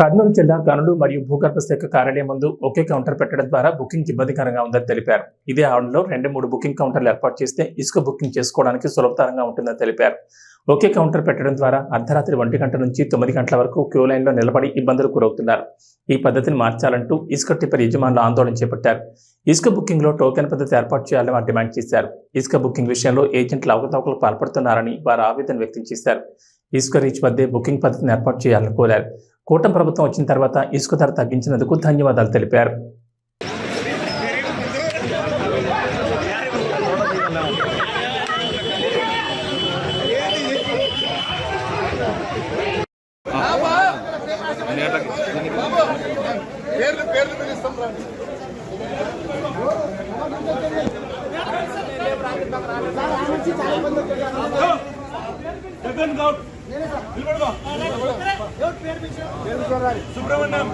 కర్నూలు జిల్లా గనులు మరియు భూగర్భ శాఖ కార్యాలయం ముందు ఒకే కౌంటర్ పెట్టడం ద్వారా బుకింగ్ ఇబ్బందికరంగా ఉందని తెలిపారు. ఇదే ఆవరణలో రెండు మూడు బుకింగ్ కౌంటర్లు ఏర్పాటు చేస్తే ఇసుక బుకింగ్ చేసుకోవడానికి సులభతరంగా ఉంటుందని తెలిపారు. ఒకే కౌంటర్ పెట్టడం ద్వారా అర్ధరాత్రి ఒంటి గంట నుంచి తొమ్మిది గంటల వరకు క్యూ లైన్లో నిలబడి ఇబ్బందులు గురవుతున్నారు. ఈ పద్ధతిని మార్చాలంటూ ఇసుక టిప్పర్ యజమానులు ఆందోళన చేపట్టారు. ఇసుక బుకింగ్లో టోకెన్ పద్ధతి ఏర్పాటు చేయాలని వారు డిమాండ్ చేశారు. ఇసుక బుకింగ్ విషయంలో ఏజెంట్లు అవకతవకలు పాల్పడుతున్నారని వారు ఆవేదన వ్యక్తం చేశారు. ఇసుక రీచ్ వద్దే బుకింగ్ పద్ధతిని ఏర్పాటు చేయాలని కోరారు. కూటమి ప్రభుత్వం వచ్చిన తర్వాత ఇసుక ధర తగ్గించినందుకు ధన్యవాదాలు తెలిపారు. గౌడ్ పేర్లు పిలుస్తాం రండి జగన్ గౌడ్ నిలబడుకో సుబ్రహ్మణ్యం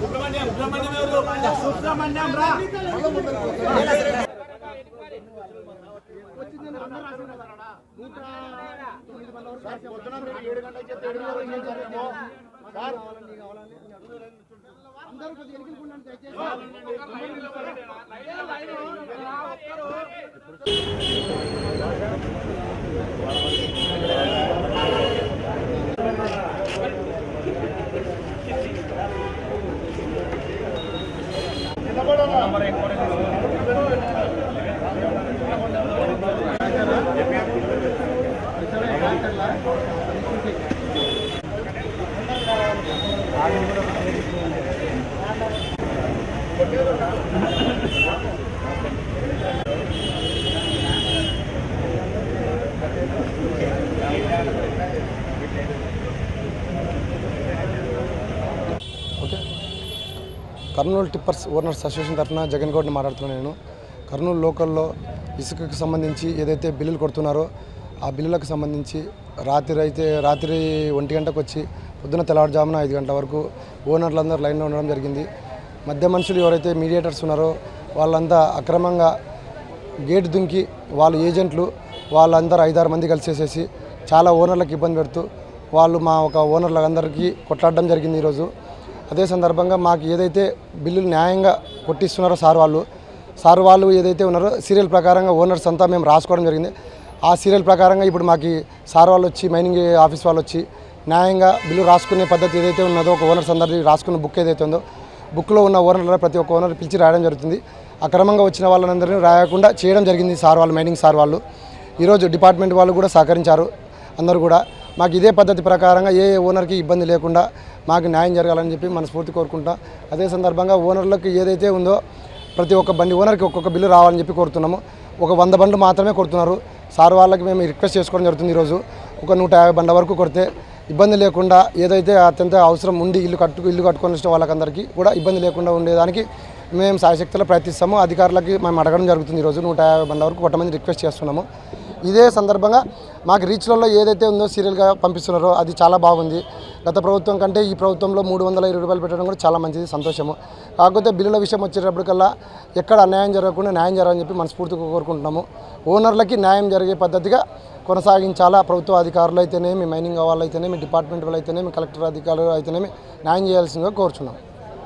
సుబ్రహ్మణ్యం సుబ్రహ్మణ్యం ఎవరు సుబ్రహ్మణ్యం రా పొద్దున మీరు ఏడు గంటలకు చెప్తే ఏడున్నర వరకు ఏం చేస్తామో? Sir okay Kurnool tippers owners association తరఫున జగన్ గౌడ్ని మాట్లాడుతున్నాను నేను. కర్నూలు లోకల్లో ఇసుకకు సంబంధించి ఏదైతే బిల్లులు కొడుతున్నారో ఆ బిల్లులకు సంబంధించి రాత్రి అయితే రాత్రి ఒంటి గంటకు వచ్చి పొద్దున తెల్లవారుజామున ఐదు గంటల వరకు ఓనర్లందరూ లైన్లో ఉండడం జరిగింది. మధ్య మనుషులు ఎవరైతే మీడియేటర్స్ ఉన్నారో వాళ్ళంతా అక్రమంగా గేట్ దుంకి వాళ్ళ ఏజెంట్లు వాళ్ళందరూ ఐదారు మంది కలిసేసేసి చాలా ఓనర్లకు ఇబ్బంది పెడుతూ వాళ్ళు మా ఒక ఓనర్లందరికీ కొట్లాడడం జరిగింది ఈరోజు. అదే సందర్భంగా మాకు ఏదైతే బిల్లులు న్యాయంగా కొట్టిస్తున్నారో సార్ వాళ్ళు సార్ వాళ్ళు ఏదైతే ఉన్నారో సీరియల్ ప్రకారంగా ఓనర్స్ అంతా మేము రాసుకోవడం జరిగింది. ఆ సీరియల్ ప్రకారంగా ఇప్పుడు మాకు సార్ వాళ్ళు వచ్చి మైనింగ్ ఆఫీస్ వాళ్ళు వచ్చి న్యాయంగా బిల్లు రాసుకునే పద్ధతి ఏదైతే ఉన్నదో ఒక ఓనర్స్ అందరికీ రాసుకున్న బుక్ ఏదైతే ఉందో బుక్లో ఉన్న ఓనర్ల ప్రతి ఒక్క ఓనర్ పిలిచి రాయడం జరుగుతుంది. అక్రమంగా వచ్చిన వాళ్ళందరినీ రాయకుండా చేయడం జరిగింది సార్ వాళ్ళు మైనింగ్ సార్ వాళ్ళు. ఈరోజు డిపార్ట్మెంట్ వాళ్ళు కూడా సహకరించారు అందరూ కూడా. మాకు ఇదే పద్ధతి ప్రకారంగా ఏ ఓనర్కి ఇబ్బంది లేకుండా మాకు న్యాయం జరగాలని చెప్పి మనస్ఫూర్తి కోరుకుంటా అదే సందర్భంగా ఓనర్లకు ఏదైతే ఉందో ప్రతి ఒక్క బండి ఓనర్కి ఒక్కొక్క బిల్లు రావాలని చెప్పి కోరుతున్నాము. ఒక వంద బండ్లు మాత్రమే కొడుతున్నారు. సార్ వాళ్ళకి మేము రిక్వెస్ట్ చేసుకోవడం జరుగుతుంది ఈరోజు ఒక నూట యాభై బండ్ల వరకు కొడితే ఇబ్బంది లేకుండా ఏదైతే అత్యంత అవసరం ఉండి ఇల్లు కట్టు ఇల్లు కట్టుకొని వచ్చిన వాళ్ళకందరికీ కూడా ఇబ్బంది లేకుండా ఉండేదానికి మేము సాయశక్తిలో ప్రయత్నిస్తాము. అధికారులకి మేము అడగడం జరుగుతుంది. ఈరోజు నూట యాభై బండ్ల వరకు కొట్టమని రిక్వెస్ట్ చేస్తున్నాము. ఇదే సందర్భంగా మాకు రీచ్లలో ఏదైతే ఉందో సీరియల్గా పంపిస్తున్నారో అది చాలా బాగుంది. గత ప్రభుత్వం కంటే ఈ ప్రభుత్వంలో మూడు వందల ఇరవై రూపాయలు పెట్టడం కూడా చాలా మంచిది సంతోషము. కాకపోతే బిల్లుల విషయం వచ్చేటప్పటికల్లా ఎక్కడ అన్యాయం జరగకుండా న్యాయం జరగాలని చెప్పి మనస్ఫూర్తిగా కోరుకుంటున్నాము. ఓనర్లకి న్యాయం జరిగే పద్ధతిగా కొనసాగించాలా? ప్రభుత్వ అధికారులు అయితేనేమి మైనింగ్ వాళ్ళు అయితేనేమి డిపార్ట్మెంట్ వాళ్ళు అయితేనేమి కలెక్టర్ అధికారులు అయితేనేమి న్యాయం చేయాల్సిందిగా కోరుచున్నాం.